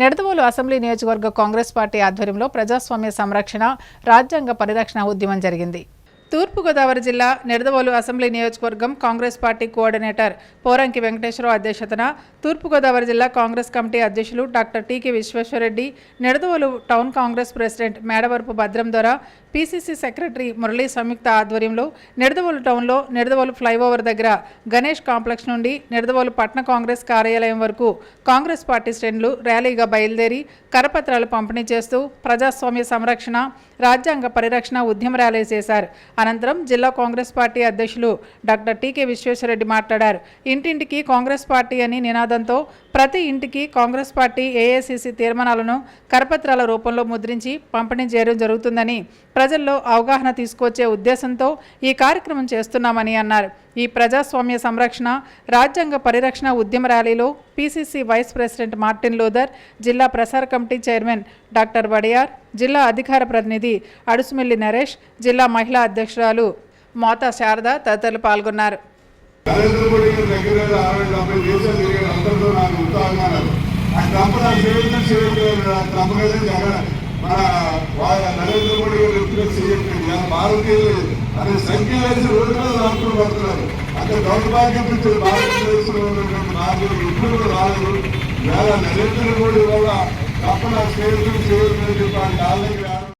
Nidadavolu assembly నియోజకవర్గ Congress party ఆధ్వర్యంలో ప్రజాస్వామ్య సంరక్షణ రాజ్యాంగ పరిరక్షణ ఉద్యమం జరిగింది. తూర్పుగోదావరి జిల్లా నిడదవోలు అసెంబ్లీ నియోజకవర్గం కాంగ్రెస్ పార్టీ కోఆర్డినేటర్ పోరంకి వెంకటేశ్వరరావు అధ్యక్షతన తూర్పుగోదావరి జిల్లా కాంగ్రెస్ కమిటీ అధ్యక్షులు doctor TK Visweswara Reddy Nidadavolu town Congress president Medavarapu Bhadram ద్వారా పీసీసీ సెక్రటరీ మురళీ సంయుక్త ఆధ్వర్యంలో నిడదవోలు టౌన్లో నిడదవోలు ఫ్లైఓవర్ దగ్గర గణేష్ కాంప్లెక్స్ నుండి నిడదవోలు పట్న కాంగ్రెస్ కార్యాలయం వరకు కాంగ్రెస్ పార్టీ శ్రేణులు ర్యాలీగా బయలుదేరి కరపత్రాలు పంపిణీ చేస్తూ ప్రజాస్వామ్య సంరక్షణ రాజ్యాంగ పరిరక్షణ ఉద్యమ ర్యాలీ చేశారు. అనంతరం జిల్లా కాంగ్రెస్ పార్టీ అధ్యక్షులు డాక్టర్ టీకే విశ్వేశ్వరరెడ్డి మాట్లాడారు. ఇంటింటికి కాంగ్రెస్ పార్టీ అని నినాదంతో ప్రతి ఇంటికి కాంగ్రెస్ పార్టీ ఏఐసిసి తీర్మానాలను కరపత్రాల రూపంలో ముద్రించి పంపిణీ చేయడం జరుగుతుందని ప్రజల్లో అవగాహన తీసుకొచ్చే ఉద్దేశంతో ఈ కార్యక్రమం చేస్తున్నామని అన్నారు. ఈ ప్రజాస్వామ్య సంరక్షణ రాజ్యాంగ పరిరక్షణ ఉద్యమ ర్యాలీలో PCC vice president Martin Luther జిల్లా ప్రసార కమిటీ చైర్మన్ డాక్టర్ వడియార్ జిల్లా అధికార ప్రతినిధి అడుసుమిల్లి నరేష్ జిల్లా మహిళా అధ్యక్షురాలు మోతా శారద తదితరులు పాల్గొన్నారు. నరేంద్ర మోడీ దగ్గర అరవై డెబ్బై దేశాలు తిరిగారు ఆ ట్రంప్ మన నరేంద్ర మోడీ గారు ఎప్పుడు చేయట్లేదు భారతీయులు అనే సంఖ్య వేసి రోజు రోజు రాష్ట్రం పడుతున్నారు అంటే దౌర్భాగ్యం నుంచి భారతదేశంలో ఉన్నటువంటి రాజులు ఇప్పుడు కూడా వేళ నరేంద్ర మోడీ వల్ల తప్పన స్నేహితులు చేయాలని సేవించిన చెప్పి వాళ్ళ